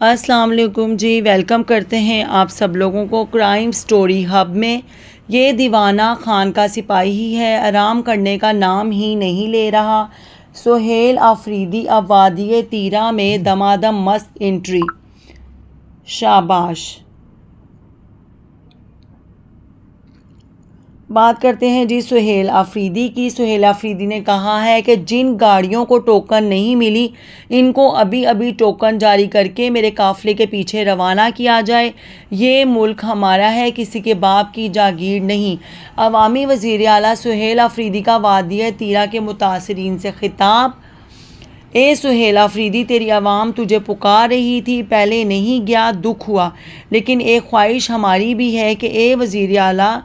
السلام علیکم جی ویلکم کرتے ہیں آپ سب لوگوں کو کرائم سٹوری ہب میں۔ یہ دیوانہ خان کا سپاہی ہی ہے، آرام کرنے کا نام ہی نہیں لے رہا۔ سہیل آفریدی اب وادی تیرا میں دمادم مست انٹری شاباش۔ بات کرتے ہیں جی سہیل آفریدی کی۔ سہیل آفریدی نے کہا ہے کہ جن گاڑیوں کو ٹوکن نہیں ملی، ان کو ابھی ابھی ٹوکن جاری کر کے میرے قافلے کے پیچھے روانہ کیا جائے۔ یہ ملک ہمارا ہے، کسی کے باپ کی جاگیر نہیں۔ عوامی وزیر اعلیٰ سہیل آفریدی کا وادی تیرا کے متاثرین سے خطاب۔ اے سہیل آفریدی، تیری عوام تجھے پکار رہی تھی، پہلے نہیں گیا، دکھ ہوا۔ لیکن ایک خواہش ہماری بھی ہے کہ اے وزیر اعلیٰ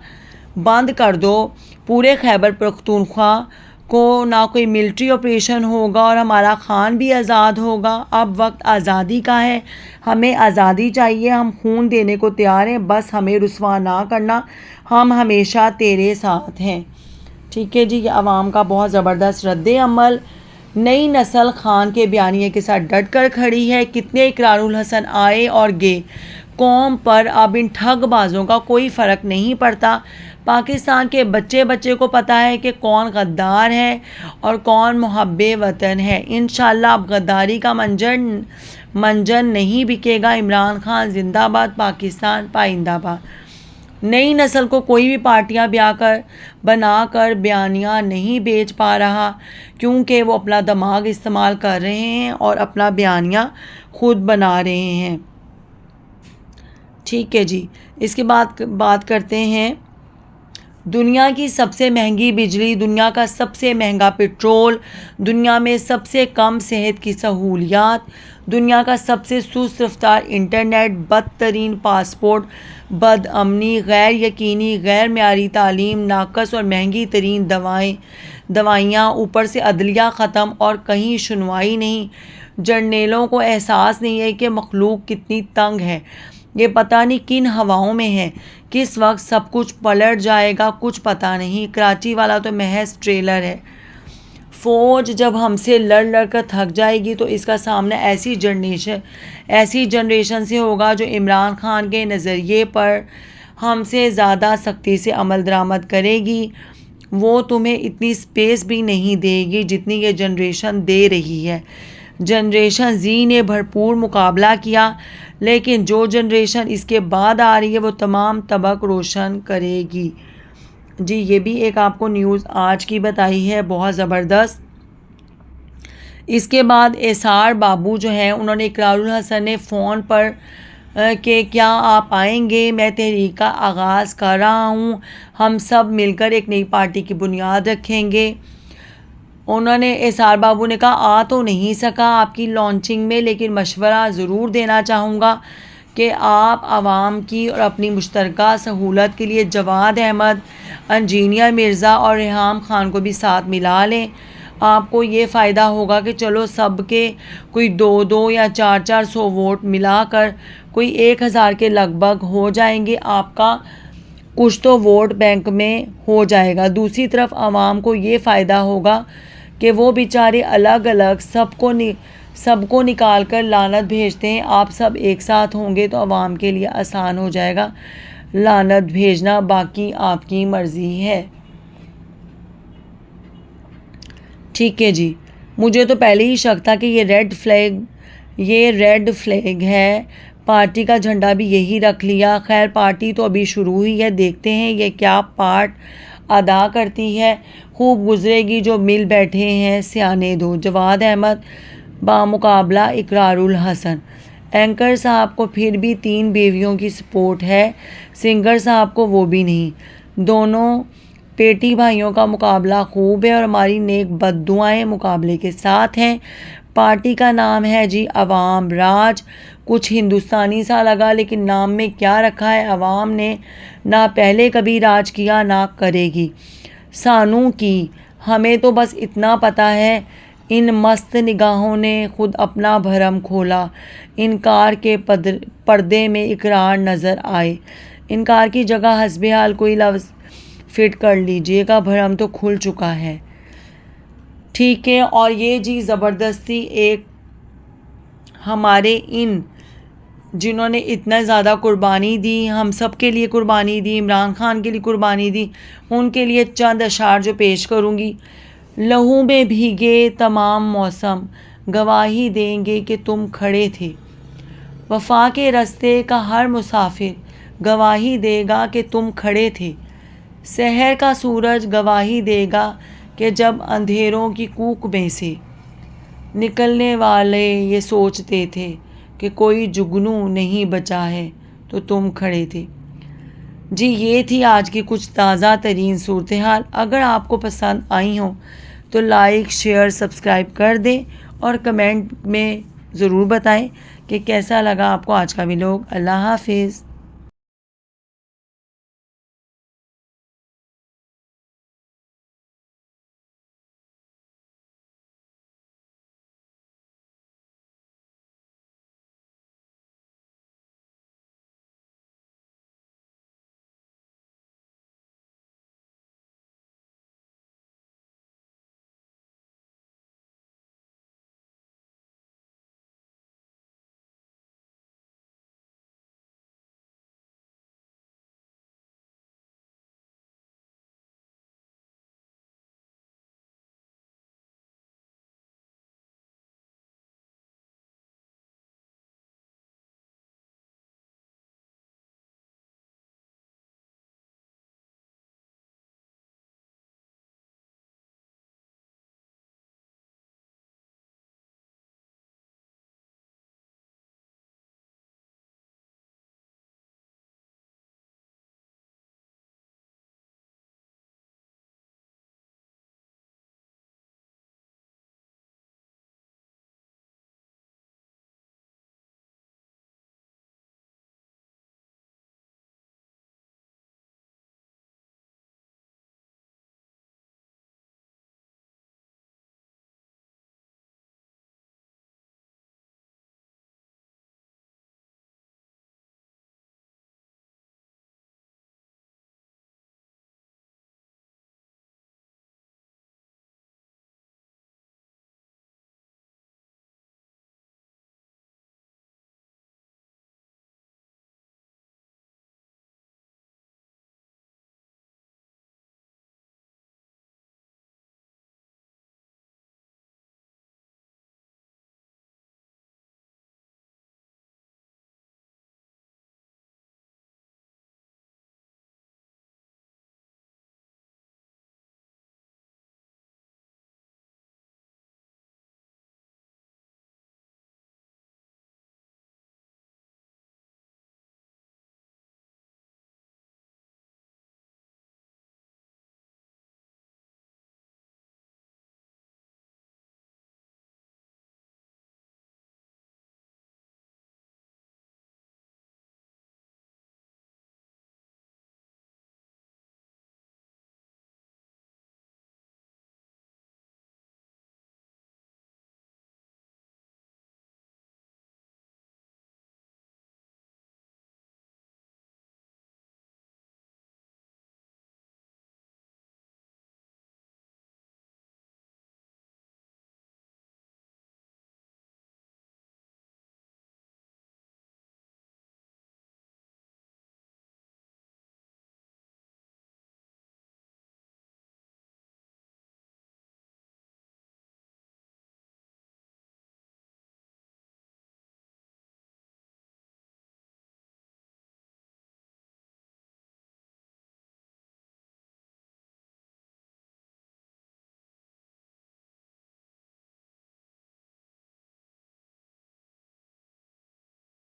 بند کر دو۔ پورے خیبر پختونخوا کو نہ کوئی ملٹری آپریشن ہوگا اور ہمارا خان بھی آزاد ہوگا۔ اب وقت آزادی کا ہے۔ ہمیں آزادی چاہیے۔ ہم خون دینے کو تیار ہیں۔ بس ہمیں رسوا نہ کرنا۔ ہم ہمیشہ تیرے ساتھ ہیں۔ ٹھیک ہے جی یہ عوام کا بہت زبردست رد عمل۔ نئی نسل خان کے بیانیے کے ساتھ ڈٹ کر کھڑی ہے۔ کتنے اقرار الحسن آئے اور گئے۔ قوم پر اب ان ٹھگ بازوں کا کوئی فرق نہیں پڑتا۔ پاکستان کے بچے بچے کو پتہ ہے کہ کون غدار ہے اور کون محب وطن ہے۔ انشاءاللہ اب غداری کا منجر منجر نہیں بکے گا۔ عمران خان زندہ آباد پاکستان پائندہ باد۔ نئی نسل کو کوئی بھی پارٹیاں بیا کر، بنا کر بیانیاں نہیں بیچ پا رہا، کیونکہ وہ اپنا دماغ استعمال کر رہے ہیں اور اپنا بیانیاں خود بنا رہے ہیں۔ ٹھیک ہے جی۔ اس کے بعد، بات کرتے ہیں۔ دنیا کی سب سے مہنگی بجلی، دنیا کا سب سے مہنگا پٹرول، دنیا میں سب سے کم صحت کی سہولیات، دنیا کا سب سے سست رفتار انٹرنیٹ، بدترین پاسپورٹ، بد امنی، غیر یقینی، غیر معیاری تعلیم، ناقص اور مہنگی ترین دوائیں، دوائیاں، اوپر سے عدلیہ ختم اور کہیں سنوائی نہیں۔ جرنیلوں کو احساس نہیں ہے کہ مخلوق کتنی تنگ ہے۔ یہ پتہ نہیں کن ہواؤں میں ہے، کس وقت سب کچھ پلٹ جائے گا کچھ پتہ نہیں۔ کراچی والا تو محض ٹریلر ہے۔ فوج جب ہم سے لڑ لڑ کر تھک جائے گی تو اس کا سامنا ایسی جنریشن ایسی جنریشن سے ہوگا جو عمران خان کے نظریے پر ہم سے زیادہ سختی سے عمل درآمد کرے گی۔ وہ تمہیں اتنی اسپیس بھی نہیں دے گی جتنی یہ جنریشن دے رہی ہے۔ جنریشن زی نے بھرپور مقابلہ کیا، لیکن جو جنریشن اس کے بعد آ رہی ہے وہ تمام طبق روشن کرے گی۔ جی یہ بھی ایک آپ کو نیوز آج کی بتائی ہے، بہت زبردست۔ اس کے بعد ایسار بابو جو ہیں، انہوں نے اقرار الحسن نے فون پر کہ کیا آپ آئیں گے؟ میں تحریک کا آغاز کر رہا ہوں۔ ہم سب مل کر ایک نئی پارٹی کی بنیاد رکھیں گے۔ انہوں نے احسار بابو نے کہا، آ تو نہیں سکا آپ کی لانچنگ میں، لیکن مشورہ ضرور دینا چاہوں گا کہ آپ عوام کی اور اپنی مشترکہ سہولت کے لیے جواد احمد، انجینئر مرزا اور ریحام خان کو بھی ساتھ ملا لیں۔ آپ کو یہ فائدہ ہوگا کہ چلو سب کے کوئی دو دو یا چار چار سو ووٹ ملا کر کوئی ایک ہزار کے لگ بھگ ہو جائیں گے، آپ کا کچھ تو ووٹ بینک میں ہو جائے گا۔ دوسری طرف عوام کو یہ فائدہ ہوگا کہ وہ بیچارے الگ الگ سب کو سب کو نکال کر لانت بھیجتے ہیں۔ آپ سب ایک ساتھ ہوں گے تو عوام کے لیے آسان ہو جائے گا۔ لانت بھیجنا باقی آپ کی مرضی ہے۔ ٹھیک ہے جی۔ مجھے تو پہلے ہی شک تھا کہ یہ ریڈ فلیگ، یہ ریڈ فلیگ ہے۔ پارٹی کا جھنڈا بھی یہی رکھ لیا۔ خیر، پارٹی تو ابھی شروع ہوئی ہے۔ دیکھتے ہیں یہ کیا پارٹ ادا کرتی ہے۔ خوب گزرے گی جو مل بیٹھے ہیں سیانے دو۔ جواد احمد، بامقابلہ اقرار الحسن۔ اینکر صاحب کو پھر بھی تین بیویوں کی سپورٹ ہے۔ سنگر صاحب کو وہ بھی نہیں۔ دونوں پیٹی بھائیوں کا مقابلہ خوب ہے اور ہماری نیک بد دعائیں مقابلے کے ساتھ ہیں۔ پارٹی کا نام ہے جی عوام راج۔ کچھ ہندوستانی سا لگا، لیکن نام میں کیا رکھا ہے؟ عوام نے نہ پہلے کبھی راج کیا، نہ کرے گی۔ سانو کی، ہمیں تو بس اتنا پتہ ہے، ان مست نگاہوں نے خود اپنا بھرم کھولا۔ انکار کے پردے میں اقرار نظر آئے۔ انکار کی جگہ حسب حال کوئی لفظ فٹ کر لیجیے گا، بھرم تو کھل چکا ہے۔ ٹھیک ہے، اور یہ جی زبردستی ایک ہمارے ان جنہوں نے اتنا زیادہ قربانی دی، ہم سب کے لیے قربانی دی، عمران خان کے لیے قربانی دی، ان کے لیے چند اشعار جو پیش کروں گی۔ لہو میں بھیگے تمام موسم، گواہی دیں گے کہ تم کھڑے تھے۔ وفا کے رستے کا ہر مسافر گواہی دے گا کہ تم کھڑے تھے۔ سحر کا سورج گواہی دے گا کہ جب اندھیروں کی کوک میں سے نکلنے والے یہ سوچتے تھے کہ کوئی جگنو نہیں بچا ہے، تو تم کھڑے تھے۔ جی یہ تھی آج کی کچھ تازہ ترین صورتحال۔ اگر آپ کو پسند آئی ہوں تو لائک، شیئر، سبسکرائب کر دیں اور کمنٹ میں ضرور بتائیں کہ کیسا لگا آپ کو آج کا ویلوگ۔ اللہ حافظ۔